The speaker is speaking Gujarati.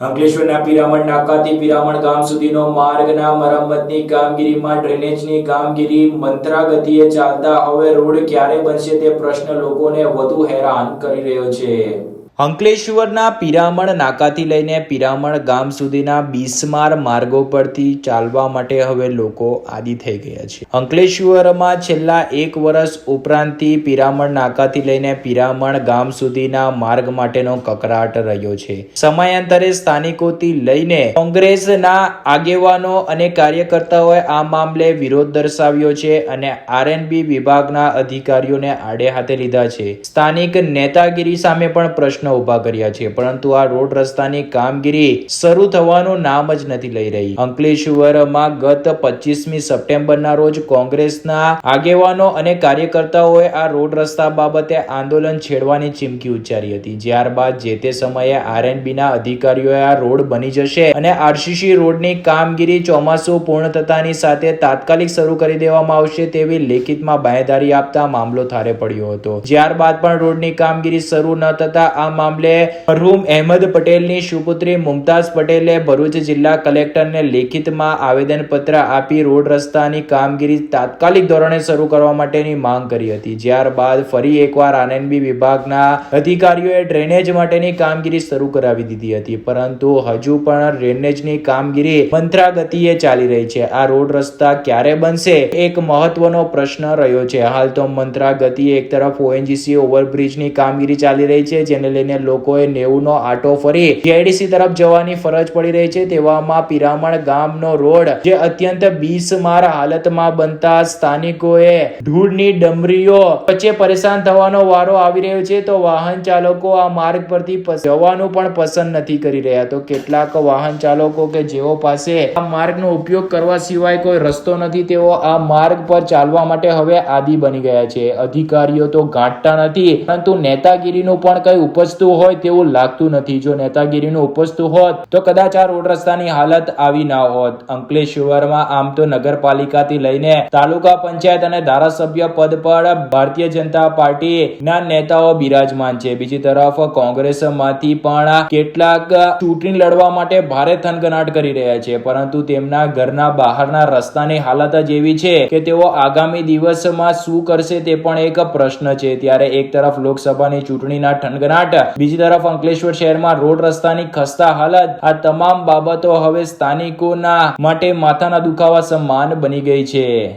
અંકલેશ્વરના પિરામણ નાકાથી પિરામણ ગામ સુધીનો માર્ગના મરમ્મતની કામગીરીમાં ડ્રેનેજની કામગીરી મંત્રાગતિએ ચાલતા હવે રોડ ક્યારે બનશે તે પ્રશ્ન લોકોને વધુ હેરાન કરી રહ્યો છે. અંકલેશ્વરના પિરામણ નાકાથી લઈને પિરામણ ગામ સુધીના બિસ્માર માર્ગો પરથી ચાલવા માટે હવે લોકો આદિ થઈ ગયા છે. અંકલેશ્વરમાં છેલ્લા એક વર્ષ ઉપરાંતથી પિરામણ નાકાથી લઈને પિરામણ ગામ સુધીના માર્ગ માટેનો કકરાટ રહ્યો છે. સમયાંતરે સ્થાનિકોથી લઈને કોંગ્રેસના આગેવાનો અને કાર્યકર્તાઓએ આ મામલે વિરોધ દર્શાવ્યો છે અને આરએનબી વિભાગના અધિકારીઓને આડે હાથે લીધા છે. સ્થાનિક નેતાગીરી સામે પણ પ્રશ્નો ઊભા કર્યા છે, પરંતુ આ રોડ રસ્તાની કામગીરી શરૂ થવાનું નામ જ નથી લઈ રહી. અંકલેશ્વરમાં ગત પચીસમી સપ્ટેમ્બરના રોજ કોંગ્રેસના આગેવાનો અને કાર્યકર્તાઓએ આ રોડ રસ્તા બાબતે આંદોલન છેડવાની ચીમકી ઉચ્ચારી હતી. ત્યારબાદ જે તે સમયે આરએનબીના અધિકારીઓએ આ રોડ બની જશે અને આરસીસી રોડની કામગીરી ચોમાસું પૂર્ણ થતાની સાથે તાત્કાલિક શરૂ કરી દેવામાં આવશે તેવી લેખિતમાં બાંહેધારી આપતા મામલો થારે પડ્યો હતો. ત્યારબાદ પણ રોડની કામગીરી શરૂ ન થતા આ મામલે મરહુમ અહેમદ પટેલની સુપુત્રી મુમતાઝ પટેલે ભરૂચ જિલ્લા કલેક્ટરને લેખિતમાં આવેદનપત્ર આપી રોડ રસ્તાની કામગીરી તાત્કાલિક ધોરણે શરૂ કરવા માટેની માંગ કરી હતી. ત્યારબાદ ફરી એકવાર આનંદબી વિભાગના અધિકારીઓએ ડ્રેનેજ માટેની કામગીરી શરૂ કરાવી દીધી હતી. પરંતુ હજુ પણ ડ્રેનેજની કામગીરી મંત્રા ગતિએ ચાલી રહી છે. આ રોડ રસ્તા ક્યારે બનશે એક મહત્વનો પ્રશ્ન રહ્યો છે. હાલ તો મંત્રા ગતિએ એક તરફ ઓએનજીસી ઓવરબ્રિજની કામગીરી ચાલી રહી છે, જેને લઈને લોકોએ નેવું નો આટો ફરી. જીઆઈડીસી તરફ જવાની ફરજ પડી રહી છે તેવામાં પિરામણ ગામનો રોડ, જે અત્યંત બીસમાર હાલતમાં બનતા સ્થાનિકોએ ધૂળની ડમરીઓ વચ્ચે પરેશાન થવાનો વારો આવી રહ્યો છે તો વાહન ચાલકો આ માર્ગ પરથી જવાનું પણ પસંદ નથી કરી રહ્યા. તો કેટલાક વાહન ચાલકો કે જેઓ પાસે આ માર્ગનો ઉપયોગ કરવા સિવાય કોઈ રસ્તો નથી, તેઓ આ માર્ગ પર ચાલવા માટે હવે આદિ બની ગયા છે. અધિકારીઓ તો ગાંઠતા નથી, પરંતુ નેતાગીરીનું પણ કઈ ઉપજતું હોય તેવું લાગતું નથી. જો નેતાગીરીનું ઉપજતું હોત, તો કદાચ આ રોડ રસ્તાની હાલત આવી ના હોત. અંકલેશ્વરમાં આમ તો નગરપાલિકાથી લઈને તાલુકા પંચાયત અને ધારાસભ્ય પદ પર ભારતીય જનતા પાર્ટી ના નેતાઓ બિરાજમાન છે. બીજી તરફ કોંગ્રેસમાંથી પણ કેટલાક ચૂંટણી લડવા માટે ભારે થનગનાટ કરી રહ્યા છે. પરંતુ તેમના ઘરના બહારના રસ્તાની હાલત જ એવી છે કે તેઓ આગામી દિવસમાં શું કરશે તે પણ એક પ્રશ્ન છે. ત્યારે એક તરફ લોકસભાની ચૂંટણીના ઠનગનાટ બીજી તરફ અંકલેશ્વર શહેરમાં રોડ રસ્તાની ખસ્તા હાલત. આ તમામ બાબતો હવે સ્થાનિકોના માટે માથાના દુખાવા સમાન બની ગઈ છે.